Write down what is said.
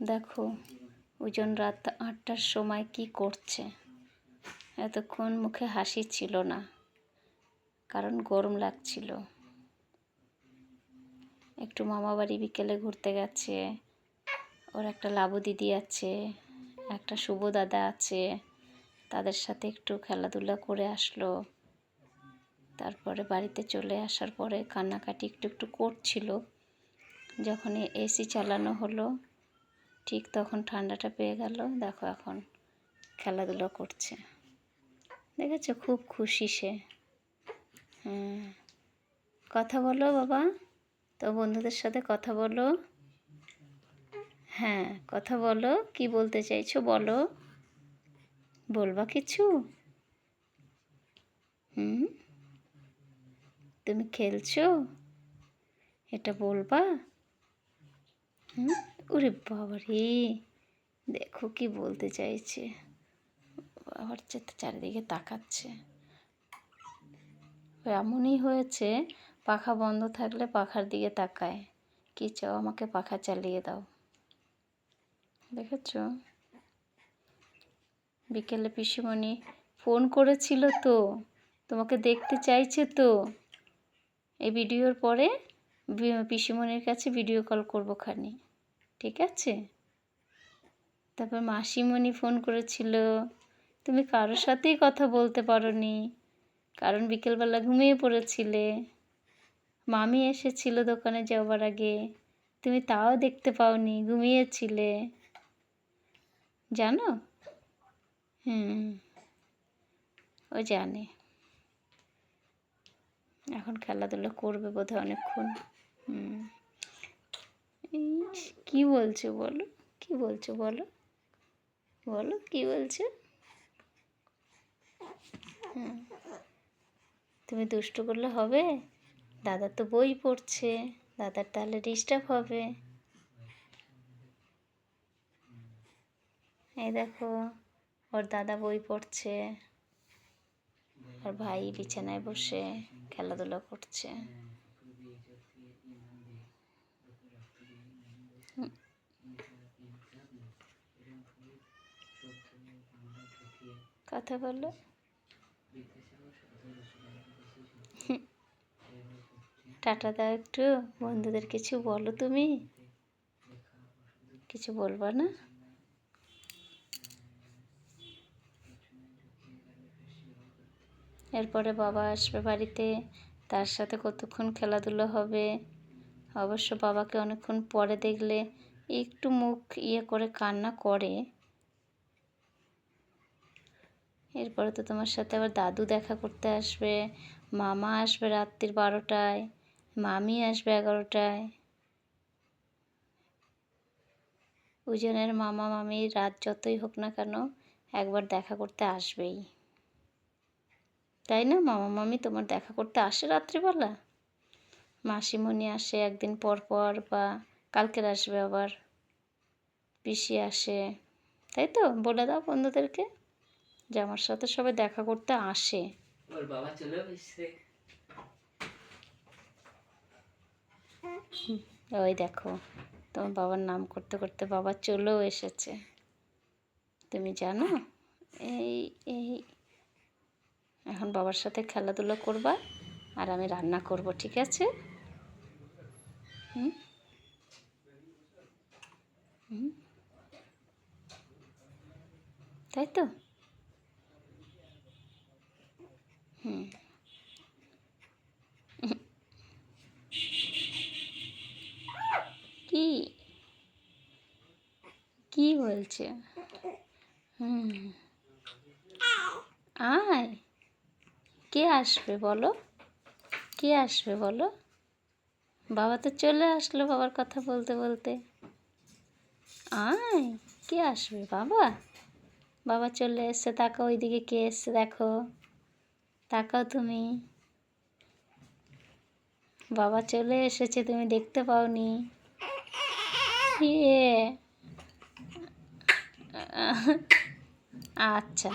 দেখো, ওজন রাত আটটার সময় কি করছে? এতক্ষণ মুখে হাসি ছিল না, কারণ গরম লাগছিল। একটু মামা বাড়ি বিকেলে ঘুরতে গেছে, ওর একটা লাবু দিদি আছে, একটা শুভ দাদা আছে, তাদের সাথে একটু খেলাধুলা করে আসলো। তারপরে বাড়িতে চলে আসার পরে কান্নাকাটি একটু একটু করছিল। যখন এসি চালানো হলো ঠিক তখন ঠান্ডাটা পেয়ে গেল। দেখো এখন খেলাধুলো করছে। দেখেছ? খুব খুশি সে। হ্যাঁ। কথা বলো বাবা। তো বন্ধুদের সাথে কথা বলো। হ্যাঁ কথা বলো। কি বলতে চাইছো বলো। বলবা কিছু? হুম? তুমি খেলছো? এটা বলবা? হুম? ওরে বাবা রে দেখো কি বলতে চাইছে। বাবার চারিদিকে তাকাচ্ছে। এমনই হয়েছে, পাখা বন্ধ থাকলে পাখার দিকে তাকায়। কি চাও আমাকে পাখা চালিয়ে দাও। দেখেছ? বিকেলে পিসিমণি ফোন করেছিল তো, তোমাকে দেখতে চাইছে তো। এই ভিডিওর পরে পিসিমণির কাছে ভিডিও কল করব খানি। ঠিক আছে? তারপর মাসিমণি ফোন করেছিল, তুমি কারোর সাথেই কথা বলতে পারো নি কারণ বিকেলবেলা ঘুমিয়ে পড়েছিলে। মামি এসেছিল দোকানে যাওয়ার আগে, তুমি তাও দেখতে পাওনি, ঘুমিয়েছিলে। জানো? হুম, ও জানে। এখন খেলাধুলো করবে বোধহয় অনেকক্ষণ। হুম। কি বলছো বলো? কি বলছো বলো? বলো, কি বলছো? হুম। তুমি দুষ্ট করলে হবে? দাদা তো বই পড়ছে, দাদার তাহলে ডিস্টার্ব হবে। এই দেখো, ওর দাদা বই পড়ছে, আর ভাই বিছানায় বসে খেলাধুলা করছে। কথা বলো টাটা দাও একটু, বন্ধুদের কিছু বলো তুমি। কিছু বলবা না? এরপরে বাবা আসবে বাড়িতে, তার সাথে কতক্ষণ খেলাধুলো হবে? অবশ্য বাবাকে অনেকক্ষণ পরে দেখলে একটু মুখ ইয়ে করে কান্না করে। এরপরে তো তোমার সাথে আবার দাদু দেখা করতে আসবে, মামা আসবে রাত্রির বারোটায়, মামি আসবে এগারোটায়। উজনের মামা, মামি রাত যতই হোক না কেন একবার দেখা করতে আসবেই। তাই না? মামা, মামি তোমার দেখা করতে আসে রাত্রিবেলা? মাসিমণি আসে একদিন পর পর বা কালকের আসবে আবার, পিসি আসে। তাই তো? বলে দাও বন্ধুদেরকে। যে আমার সাথে সবাই দেখা করতে আসে। ওর বাবা চলে এসছে ওই দেখো তোমার বাবার নাম করতে করতে বাবা চলেও এসেছে। তুমি জানো? এই এই এখন বাবার সাথে খেলাধুলো করবা আর আমি রান্না করব ঠিক আছে? হুম? হুম? তাই তো? হুম কি? কি বলছে? হুম। আয়। কে আসবে বলো? কে আসবে বলো? বাবা তো চলে আসলো বাবার কথা বলতে বলতে। আয়। কে আসবে? বাবা? বাবা চলে এসছে। তাকাও ওইদিকে কে এসছে? দেখো। তাকাও তুমি। বাবা চলে এসেছে তুমি দেখতে পাওনি। ইয়ে। আচ্ছা।